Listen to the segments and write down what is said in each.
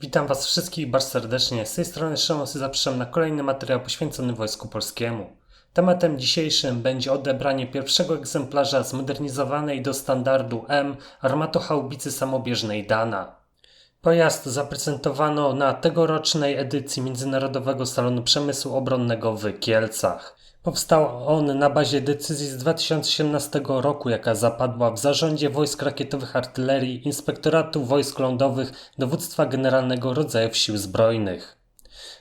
Witam Was wszystkich bardzo serdecznie. Z tej strony Szymon zapraszam na kolejny materiał poświęcony Wojsku Polskiemu. Tematem dzisiejszym będzie odebranie pierwszego egzemplarza zmodernizowanej do standardu M armatochaubicy samobieżnej Dana. Pojazd zaprezentowano na tegorocznej edycji Międzynarodowego Salonu Przemysłu Obronnego w Kielcach. Powstał on na bazie decyzji z 2018 roku, jaka zapadła w Zarządzie Wojsk Rakietowych Artylerii Inspektoratu Wojsk Lądowych Dowództwa Generalnego Rodzajów Sił Zbrojnych.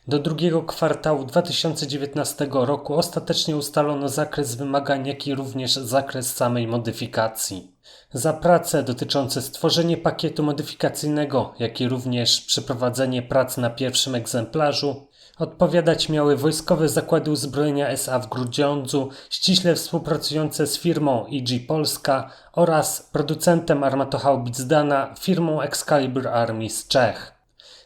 Do drugiego kwartału 2019 roku ostatecznie ustalono zakres wymagań, jak i również zakres samej modyfikacji. Za prace dotyczące stworzenia pakietu modyfikacyjnego, jak i również przeprowadzenie prac na pierwszym egzemplarzu odpowiadać miały Wojskowe Zakłady Uzbrojenia SA w Grudziądzu, ściśle współpracujące z firmą EG Polska oraz producentem armatochaubic Dana firmą Excalibur Army z Czech.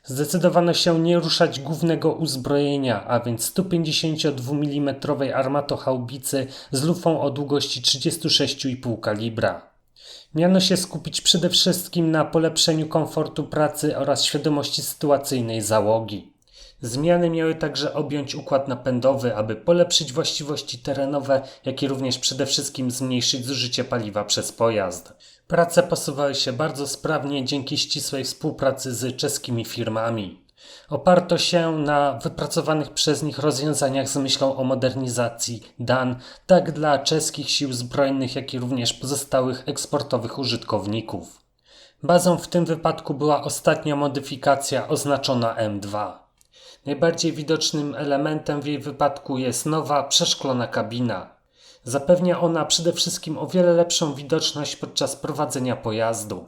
Zdecydowano się nie ruszać głównego uzbrojenia, a więc 152 mm armatochaubicy z lufą o długości 36,5 kalibra. Miano się skupić przede wszystkim na polepszeniu komfortu pracy oraz świadomości sytuacyjnej załogi. Zmiany miały także objąć układ napędowy, aby polepszyć właściwości terenowe, jak i również przede wszystkim zmniejszyć zużycie paliwa przez pojazd. Prace posuwały się bardzo sprawnie dzięki ścisłej współpracy z czeskimi firmami. Oparto się na wypracowanych przez nich rozwiązaniach z myślą o modernizacji DAN, tak dla czeskich sił zbrojnych, jak i również pozostałych eksportowych użytkowników. Bazą w tym wypadku była ostatnia modyfikacja oznaczona M2. Najbardziej widocznym elementem w jej wypadku jest nowa, przeszklona kabina. Zapewnia ona przede wszystkim o wiele lepszą widoczność podczas prowadzenia pojazdu.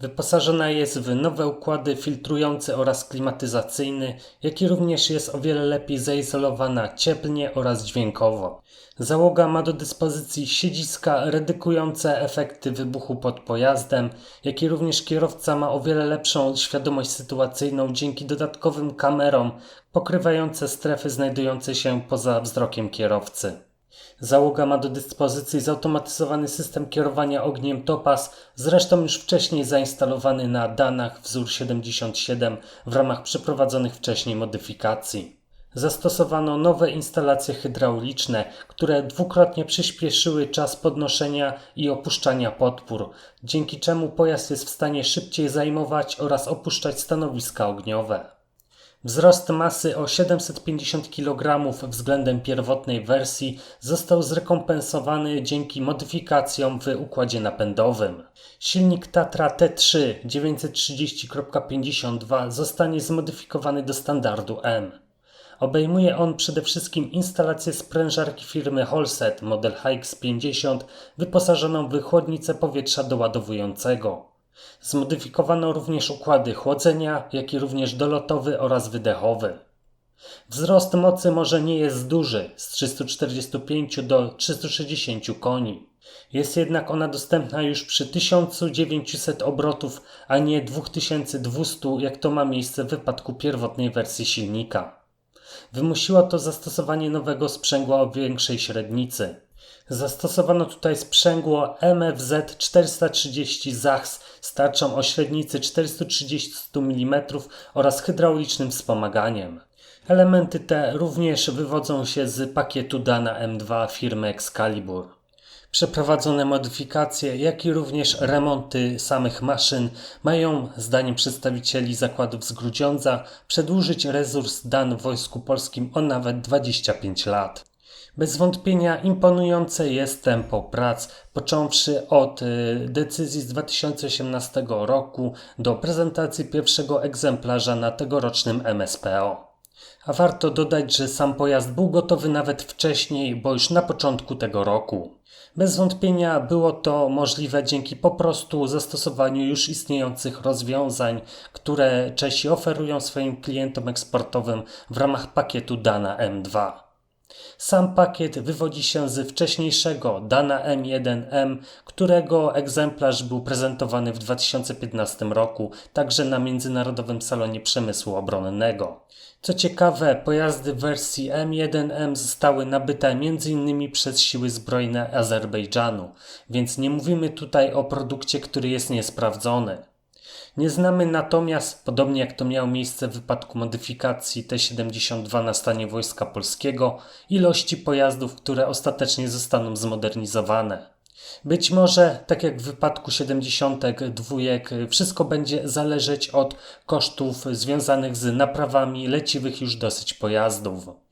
Wyposażona jest w nowe układy filtrujące oraz klimatyzacyjny, jak i również jest o wiele lepiej zaizolowana cieplnie oraz dźwiękowo. Załoga ma do dyspozycji siedziska redukujące efekty wybuchu pod pojazdem, jak i również kierowca ma o wiele lepszą świadomość sytuacyjną dzięki dodatkowym kamerom pokrywające strefy znajdujące się poza wzrokiem kierowcy. Załoga ma do dyspozycji zautomatyzowany system kierowania ogniem Topaz, zresztą już wcześniej zainstalowany na Danach wzór 77 w ramach przeprowadzonych wcześniej modyfikacji. Zastosowano nowe instalacje hydrauliczne, które dwukrotnie przyspieszyły czas podnoszenia i opuszczania podpór, dzięki czemu pojazd jest w stanie szybciej zajmować oraz opuszczać stanowiska ogniowe. Wzrost masy o 750 kg względem pierwotnej wersji został zrekompensowany dzięki modyfikacjom w układzie napędowym. Silnik Tatra T3 930.52 zostanie zmodyfikowany do standardu M. Obejmuje on przede wszystkim instalację sprężarki firmy Holset model HX50 wyposażoną w chłodnicę powietrza doładowującego. Zmodyfikowano również układy chłodzenia, jak i również dolotowy oraz wydechowy. Wzrost mocy może nie jest duży, z 345 do 360 koni. Jest jednak ona dostępna już przy 1900 obrotów, a nie 2200, jak to ma miejsce w wypadku pierwotnej wersji silnika. Wymusiło to zastosowanie nowego sprzęgła o większej średnicy. Zastosowano tutaj sprzęgło MFZ 430 ZAHS z tarczą o średnicy 430 mm oraz hydraulicznym wspomaganiem. Elementy te również wywodzą się z pakietu Dana M2 firmy Excalibur. Przeprowadzone modyfikacje, jak i również remonty samych maszyn mają, zdaniem przedstawicieli zakładów z Grudziądza, przedłużyć resurs Dan w Wojsku Polskim o nawet 25 lat. Bez wątpienia imponujące jest tempo prac, począwszy od y, decyzji z 2018 roku do prezentacji pierwszego egzemplarza na tegorocznym MSPO. A warto dodać, że sam pojazd był gotowy nawet wcześniej, bo już na początku tego roku. Bez wątpienia było to możliwe dzięki po prostu zastosowaniu już istniejących rozwiązań, które Czesi oferują swoim klientom eksportowym w ramach pakietu Dana M2. Sam pakiet wywodzi się z wcześniejszego Dana M1M, którego egzemplarz był prezentowany w 2015 roku, także na Międzynarodowym Salonie Przemysłu Obronnego. Co ciekawe, pojazdy wersji M1M zostały nabyte m.in. przez siły zbrojne Azerbejdżanu, więc nie mówimy tutaj o produkcie, który jest niesprawdzony. Nie znamy natomiast, podobnie jak to miało miejsce w wypadku modyfikacji T-72 na stanie Wojska Polskiego, ilości pojazdów, które ostatecznie zostaną zmodernizowane. Być może, tak jak w wypadku 72, wszystko będzie zależeć od kosztów związanych z naprawami leciwych już dosyć pojazdów.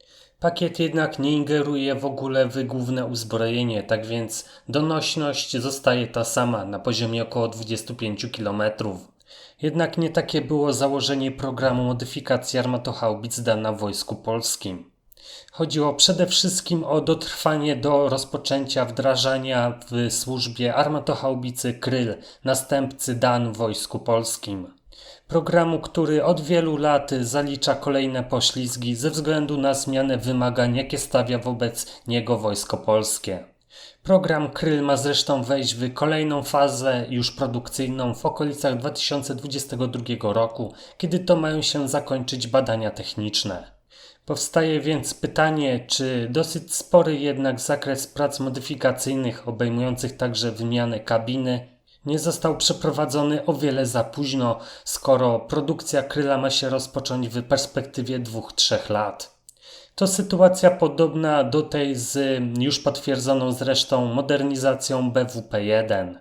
Pakiet jednak nie ingeruje w ogóle w główne uzbrojenie, tak więc donośność zostaje ta sama na poziomie około 25 km. Jednak nie takie było założenie programu modyfikacji armatohaubic na Wojsku Polskim. Chodziło przede wszystkim o dotrwanie do rozpoczęcia wdrażania w służbie armatohaubicy Kryl, następcy Dan w Wojsku Polskim. Programu, który od wielu lat zalicza kolejne poślizgi ze względu na zmianę wymagań, jakie stawia wobec niego Wojsko Polskie. Program Kryl ma zresztą wejść w kolejną fazę już produkcyjną w okolicach 2022 roku, kiedy to mają się zakończyć badania techniczne. Powstaje więc pytanie, czy dosyć spory jednak zakres prac modyfikacyjnych, obejmujących także wymianę kabiny, nie został przeprowadzony o wiele za późno, skoro produkcja kryla ma się rozpocząć w perspektywie 2-3 lat. To sytuacja podobna do tej z już potwierdzoną zresztą modernizacją BWP-1.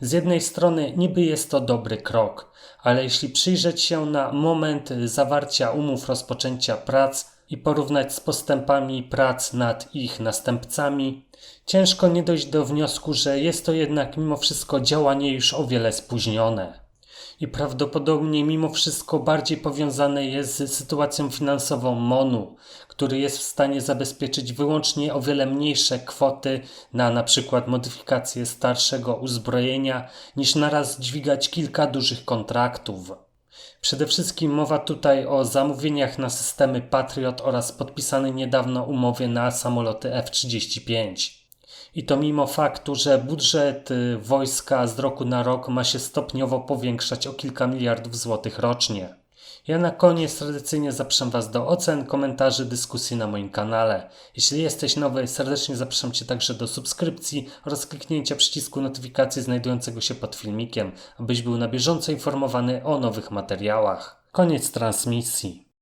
Z jednej strony niby jest to dobry krok, ale jeśli przyjrzeć się na moment zawarcia umów rozpoczęcia prac, i porównać z postępami prac nad ich następcami, ciężko nie dojść do wniosku, że jest to jednak mimo wszystko działanie już o wiele spóźnione. I prawdopodobnie mimo wszystko bardziej powiązane jest z sytuacją finansową MONU, który jest w stanie zabezpieczyć wyłącznie o wiele mniejsze kwoty na przykład modyfikację starszego uzbrojenia, niż naraz dźwigać kilka dużych kontraktów. Przede wszystkim mowa tutaj o zamówieniach na systemy Patriot oraz podpisanej niedawno umowie na samoloty F-35. I to mimo faktu, że budżet wojska z roku na rok ma się stopniowo powiększać o kilka miliardów złotych rocznie. Ja na koniec tradycyjnie zapraszam Was do ocen, komentarzy, dyskusji na moim kanale. Jeśli jesteś nowy, serdecznie zapraszam Cię także do subskrypcji oraz kliknięcia przycisku notyfikacji znajdującego się pod filmikiem, abyś był na bieżąco informowany o nowych materiałach. Koniec transmisji.